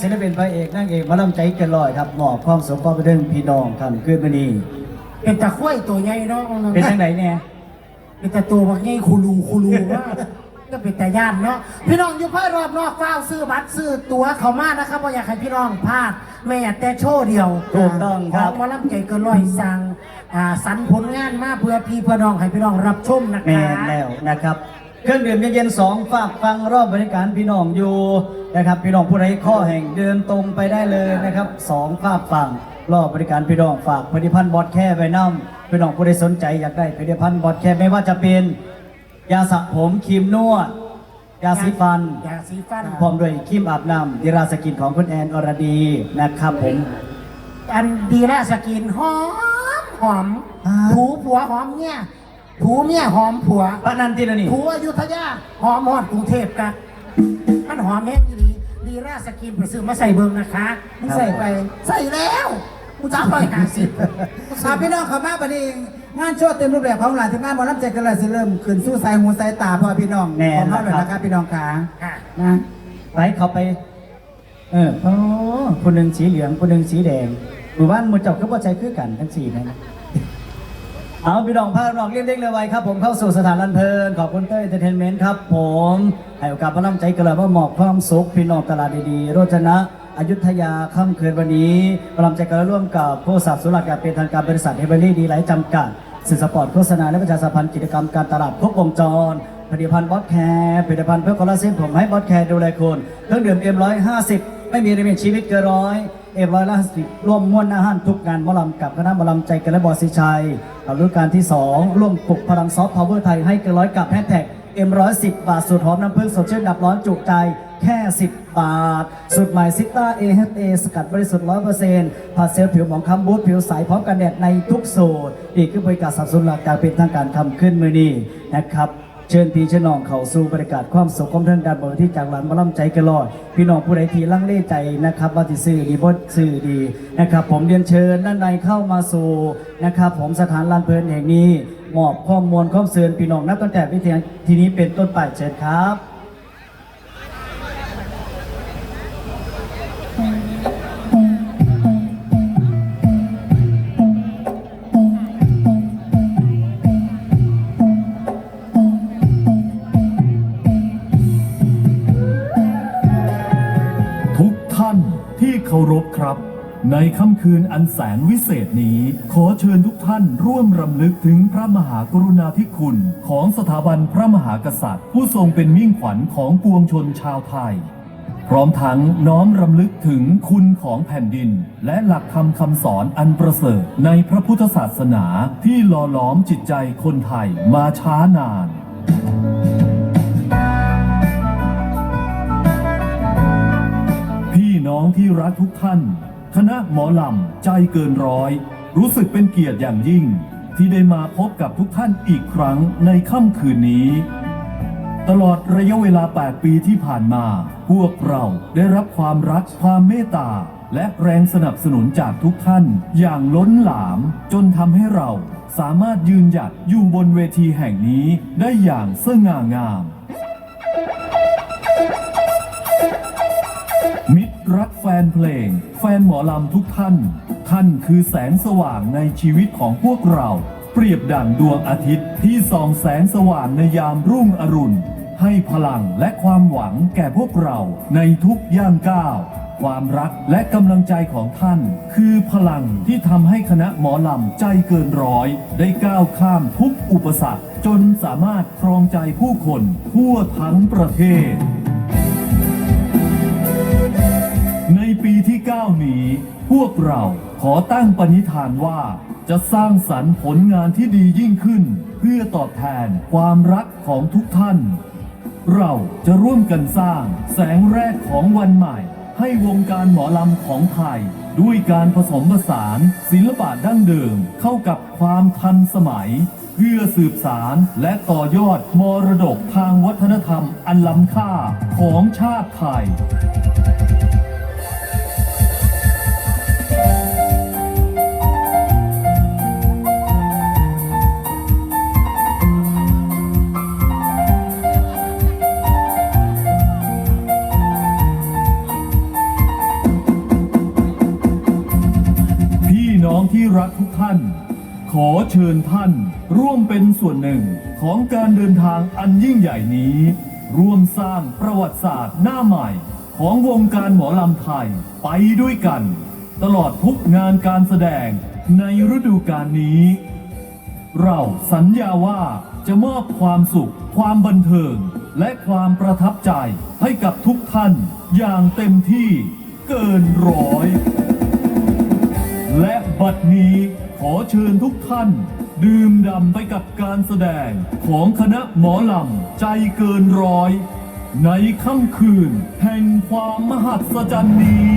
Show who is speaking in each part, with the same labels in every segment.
Speaker 1: ศิลปินพระเอกนางเอกหมาลำใจเกินร้อยครับมอบความสุขความบันเทิงพี่น้องท่านคืนวันนี้
Speaker 2: เป็นตะข้วยตัวใหญ่เนาะ
Speaker 1: เป็นจังไหนเนี่ย
Speaker 2: เป็นตะตัวบักใหญ่คูลูคูลูว่าก็เป็นตะย่านเนาะพี่น้องอยู่ภายรอบนอกเฝ้าวซื้อบัตรซื้อตั๋วเขามานะครับว่าอยากให้พี่น้องพลาดแม้แต่โชว์เดียว
Speaker 1: ถูกต้องครับ
Speaker 2: ขหมาล่ำใจเกินร้อยสั่งอ่าสรรผลงานมาเพื่อพี่เพื่อน้องให้พี่น้องรับชมนะค
Speaker 1: แม่
Speaker 2: รับ
Speaker 1: นแล้วนะครับ เครื่องดื่มเย็นๆสองฝากฟังรอบบริการพี่น้องอยู่นะครับพี่น้องผู้ใดข้อแห่งเดินตรงไปได้เลยนะครับสองฝากฟังรอบบริการพี่น้องฝากผลิตภัณฑ์บอดแค่ไว้น้ำพี่น้องผู้ใดสนใจอยากได้ผลิตภัณฑ์บอดแค่ไม่ว่าจะเป็นยาสระผมครีมนวด ยาสีฟัน
Speaker 2: ยาสีฟัน
Speaker 1: พร้อมด้วยครีมอาบน้ำดิราสกินของคุณแอนอรดีนะครับผม
Speaker 2: อันดีแลสกินหอมหอม
Speaker 1: อ่า
Speaker 2: ถูผัวหอมเนี่ย ถูเมียหอมผัว
Speaker 1: พระนันทินะนี่
Speaker 2: ถูอยุธยาหอมหอดกรุงเทพกันมันหอมแห้งดีดีดีแลสกินไปซื้อมาใส่เบิงนะคะมึงใส่ไปใส่แล้วกูจะเอาไปหาสิ
Speaker 3: อาพี่น้องเขามาบัดนี้งานโชว์เต็มรูปแบบของหลานที่งานหมอลำใจกันเลยสิเริ่มขึ้นสู้สายหูสายตาพ่อพี่น้อง
Speaker 1: แน่
Speaker 3: ของเขาเลย
Speaker 1: นะครับ
Speaker 3: นะครับพี่น้องขา
Speaker 2: ค่ะ
Speaker 3: นะ
Speaker 1: ไปเขาไป เออโอ้คนหนึ่งสีเหลืองคนหนึ่งสีแดงหมู่บ้านหมู่เจ้าก็บ่ใจคือกันทั้งสี่นะ เอาพี่น้องพาน้องเรียนเด็กเลยไว้ครับ ผมเข้าสู่สถานรันเพลินขอบคุณเต้ยเอนเตอร์เทนเมนต์ครับ ผมให้โอกาสพระน้ำใจกระว่าหมอกความสุขพี่น้องตลาดดีๆโรจนะอยุธยาค่ำคืนวันนี้พระน้ำใจกระร่วมกับผู้สับสุรากาเป็นทางการบริษัทเฮเบอรี่ดีไลท์จำกัดสื่อสปอร์ตโฆษณาและประชาสัมพันธ์กิจกรรมการตลาดครบวงจรผลิตภัณฑ์บอสแคร์ผลิตภัณฑ์เพื่อคอลลาเจนผมให้บอสแคร์ดูแลคุณเครื่องดื่มเอ็มร้อยห้าสิบไม่มีริมิตชีวิตเกินร้อย เอ็มร้อยละสิบร่วมม้วนอาหารทุกงานมอลำกับคณะมอลำใจกันและบอสิชัยอาฤดูกาลที่ 2 ร่วมปลุกพลังซอฟต์พาวเวอร์ไทยให้เกินร้อยกับแฮชแท็กเอ็มร้อยสิบบาทสูตรหอมน้ำผึ้งสดชื่นดับร้อนจุใจแค่ 10 บาท สูตรใหม่ซิต้า AHA สกัดบริสุทธิ์100%ผัดเซลล์ผิวหมองคล้ำบูทผิวใสพร้อมกันแดดในทุกสูตรอีกคือบริการสับสนุนหลักการเป็นทางการคำขึ้นมือนี้นะครับ เชิญพี่เชิญน้องเขาสู่บริกาศความสุขความเทิงการบริที่จากหลานมาล่ำใจกันลอยพี่น้องผู้ใดที่ลังเลใจนะครับว่าที่ซื้อดีบดซื้อดีนะครับ ผมเรียนเชิญด้านในเข้ามาสู่นะครับ ผมสถานลานเพลินแห่งนี้มอบข้อมูลข้อมเสือนพี่น้องนับตั้งแต่วิทยาทีนี้เป็นต้นไปเชิญครับ
Speaker 4: เคารพครับ ในค่ำคืนอันแสนวิเศษนี้ ขอเชิญทุกท่านร่วมรำลึกถึงพระมหากรุณาธิคุณ ของสถาบันพระมหากษัตริย์ ผู้ทรงเป็นมิ่งขวัญของปวงชนชาวไทย พร้อมทั้งน้อมรำลึกถึงคุณของแผ่นดิน และหลักธรรมคำสอนอันประเสริฐในพระพุทธศาสนาที่หล่อหลอมจิตใจคนไทยมาช้านาน น้องที่รักทุกท่าน คณะหมอลำใจเกินร้อย รู้สึกเป็นเกียรติอย่างยิ่ง ที่ได้มาพบกับทุกท่านอีกครั้งในค่ำคืนนี้ ตลอดระยะเวลา 8 ปีที่ผ่านมา พวกเราได้รับความรักความเมตตา และแรงสนับสนุนจากทุกท่าน อย่างล้นหลาม จนทำให้เราสามารถยืนหยัดอยู่บนเวทีแห่งนี้ได้อย่างสง่างาม รักแฟนเพลง แฟนหมอลำทุกท่าน ท่านคือแสงสว่างในชีวิตของพวกเรา เปรียบดั่งดวงอาทิตย์ที่ส่องแสงสว่างในยามรุ่งอรุณ ให้พลังและความหวังแก่พวกเราในทุกย่างก้าว ความรักและกำลังใจของท่าน คือพลังที่ทำให้คณะหมอลำใจเกินร้อย ได้ก้าวข้ามทุกอุปสรรค จนสามารถครองใจผู้คนทั่วทั้งประเทศ ปีที่ 9 นี้ พวกเราขอตั้งปณิธานว่า จะสร้างสรรค์ผลงานที่ดียิ่งขึ้น เพื่อตอบแทนความรักของทุกท่าน เราจะร่วมกันสร้างแสงแรกของวันใหม่ ให้วงการหมอลำของไทย ด้วยการผสมผสานศิลปะดั้งเดิมเข้ากับความทันสมัย เพื่อสืบสารและต่อยอดมรดกทางวัฒนธรรมอันล้ำค่าของชาติไทย อเชิญท่าน ร่วมเป็นส่วนหนึ่งของการเดินทางอันยิ่งใหญ่นี้ ร่วมสร้างประวัติศาสตร์หน้าใหม่ ของวงการหมอลำไทยไปด้วยกัน ตลอดทุกงานการแสดงในฤดูกาลนี้ เราสัญญาว่าจะมอบความสุข ความบันเทิง และความประทับใจให้กับทุกท่านอย่างเต็มที่เกินร้อย และบัดนี้ อเชิญทุกท่าน ดื่มด่ำไปกับการแสดงของคณะหมอลำใจเกินร้อย ในค่ำคืน แห่งความมหัศจรรย์นี้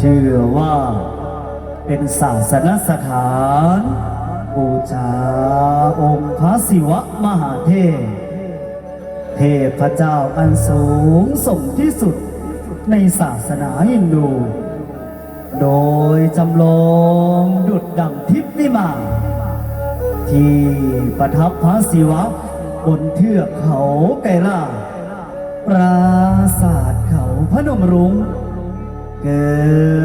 Speaker 1: ชื่อว่าเป็นศาสนสถานบูชาองค์พระศิวะมหาเทพ เทพเจ้าอันสูงส่งที่สุดในศาสนาฮินดู โดยจำลองดุดดังทิพย์วิมานที่ประทับพระศิวะบนเทือกเขาไกรลาปราสาทเขาพนมรุง้ง เกิ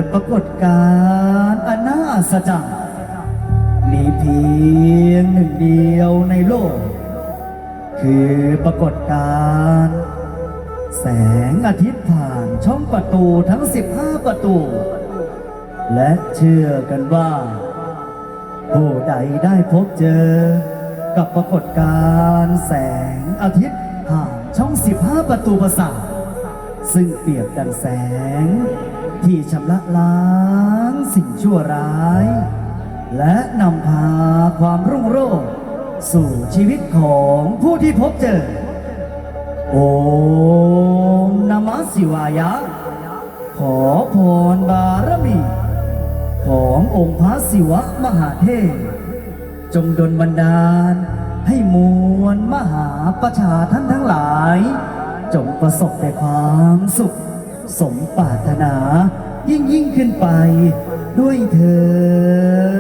Speaker 1: ดปรากฏการณ์อันน่าอัศจรรย์มีเพียงหนึ่งเดียวในโลก คือปรากฏการณ์แสงอาทิตย์ผ่านช่องประตูทั้ง 15 ประตู และเชื่อกันว่า ผู้ใดได้พบเจอ กับปรากฏการณ์แสงอาทิตย์ผ่านช่อง 15 ประตูประสาทซึ่งเปรียบดังแสง ที่ชำระล้างสิ่งชั่วร้าย และนำพาความรุ่งโรจน์สู่ชีวิตของผู้ที่พบเจอ โอมนมัสสิวายะ ขอพรบารมี ขององค์พระศิวะมหาเทพจงดลบันดาล ให้มวลมหาประชาท่านทั้งหลาย จงประสบแต่ความสุข สมปรารถนา ยิ่งยิ่งขึ้นไปด้วยเธอ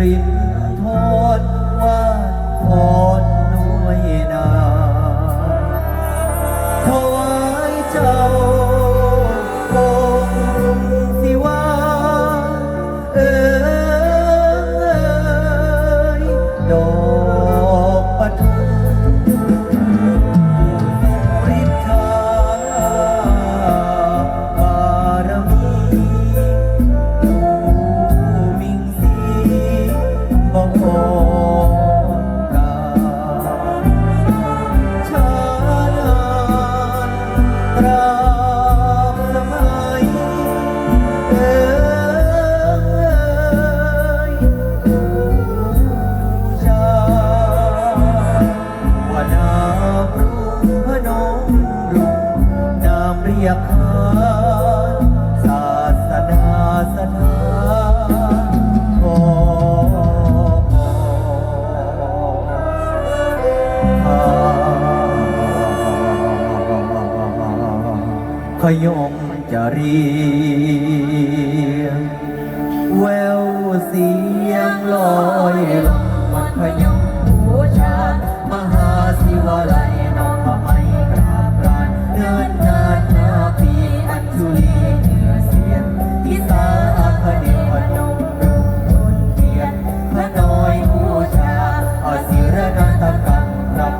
Speaker 1: รินทรว่าพอ พยงจะรีแวว
Speaker 2: เสี
Speaker 3: ยงลอยลงวัดพยมบูชามหาศิวาลัยน้องพระไม่กราบรานเนินนานนาปีอัญชุลีเหนือเสียงที่สาพเดชพนมรุงบนเทียนพระน้อยบูชาอสิรนันตกรรมรับ